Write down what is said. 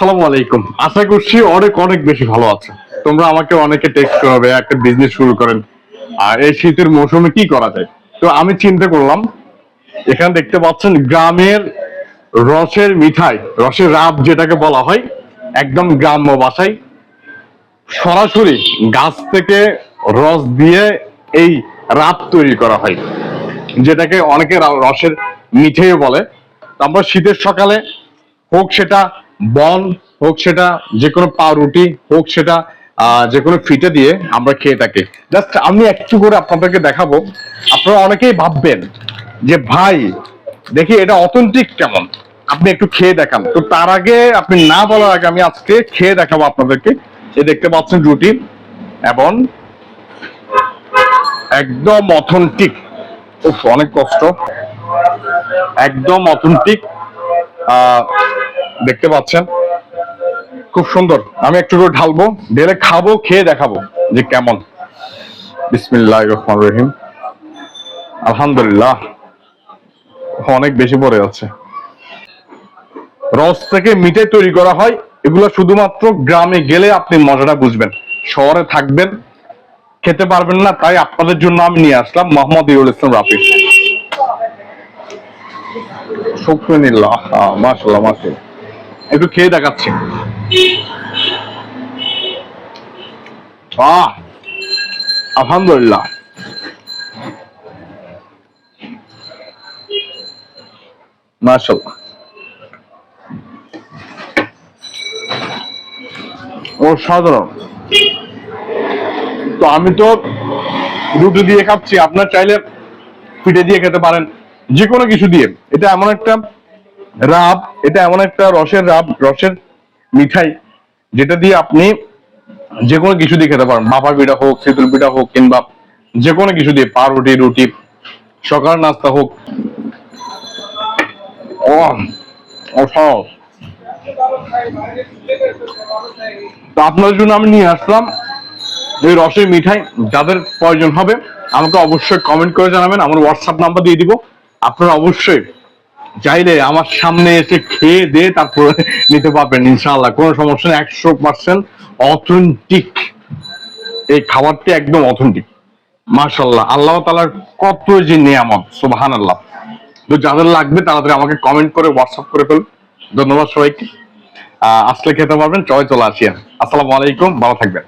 আসসালামু আলাইকুম। আশা করছি অনেক অনেক বেশি ভালো আছে। তোমরা আমাকে অনেকে টেক্সট করবে, একটা বিজনেস শুরু করেন। আর এই শীতের মৌসুমে কি করা যায়? তো আমি চিন্তা করলাম, এখানে দেখতে পাচ্ছেন গ্রামের রসের মিঠাই, রসের রাব যেটাকে বলা হয়, একদম গ্রাম্য ভাষায় সরাসরি গাছ থেকে রস দিয়ে এই রাব তৈরি করা হয়, যেটাকে অনেকে রসের মিঠেও বলে। তো আমরা শীতের সকালে হোক সেটা বন হোক সেটা যে কোনো পাউরুটি হোক সেটা যে কোনো ফিটে দিয়ে আমরা খেয়ে থাকি। জাস্ট আমি একটু করে আপনাদেরকে দেখাবো। আপনারা অনেকেই ভাববেন যে, ভাই, দেখি এটা অথেন্টিক কেমন? আপনি একটু খেয়ে দেখান। তো তার আগে আপনি না বলার আগে আমি আজকে খেয়ে দেখাবো আপনাদেরকে। এই দেখতে পাচ্ছেন রুটি এবং একদম অথেন্টিক অনেক কষ্ট। একদম অথেন্টিক দেখতে পাচ্ছেন? খুব সুন্দর। আমি একটু করে ঢালবো, ঢেলে খাব, খেয়ে দেখাবো যে কেমন। বিসমিল্লাহ রহমান রহিম। আলহামদুলিল্লাহ। অনেক বেশি পড়ে যাচ্ছে। রস থেকে মিঠে তৈরি করা হয়। এগুলো শুধুমাত্র গ্রামে গেলে আপনি মজাটা বুঝবেন। শহরে থাকবেন, খেতে পারবেন না, তাই আপনাদের জন্য আমি নিয়ে আসলাম মোহাম্মদ ইউল ইসলাম রাফি। শুকরিল্লাহ মাশাল্লাহ মাশাল্লাহ একটু খেয়ে দেখাচ্ছি। আলহামদুলিল্লাহ। অসাধারণ। তো আমি তো রুটি দিয়ে খাচ্ছি, আপনার চাইলে পিঠে দিয়ে খেতে পারেন যে কোনো কিছু দিয়ে। এটা এমন একটা রাব, এটা এমন একটা রসের রাব, রসের মিঠাই, যেটা দিয়ে আপনি যে কোনো কিছু দিয়ে খেতে পারেন। বাবা পিঠা হোক শীতল পিঠা হোক, কিংবা যে কোনো কিছু দিয়ে, পাউরুটি, রুটি, সকাল নাস্তা হোক। আপনাদের জন্য আমি নিয়ে আসলাম এই রসের মিঠাই। যাদের প্রয়োজন হবে, আমাকে অবশ্যই কমেন্ট করে জানাবেন। আমার হোয়াটসঅ্যাপ নাম্বার দিয়ে দিব। আপনারা অবশ্যই চাইলে আমার সামনে এসে খেয়ে দিয়ে তারপরে নিতে পারবেন, ইনশাআল্লাহ। কোনো সমস্যা নেই, একশো পার্সেন্ট অথেন্টিক এই খাবারটি একদম অথেন্টিক মার্শাল্লাহ আল্লাহ তালার কত যে নিয়ামত সুবাহান আল্লাহ তো যাদের লাগবে তাড়াতাড়ি আমাকে কমেন্ট করে হোয়াটসঅ্যাপ করে ফেলুন। ধন্যবাদ সবাইকে। আসলে খেতে পারবেন চয় চলে আসিয়া আসসালামু আলাইকুম, ভালো থাকবেন।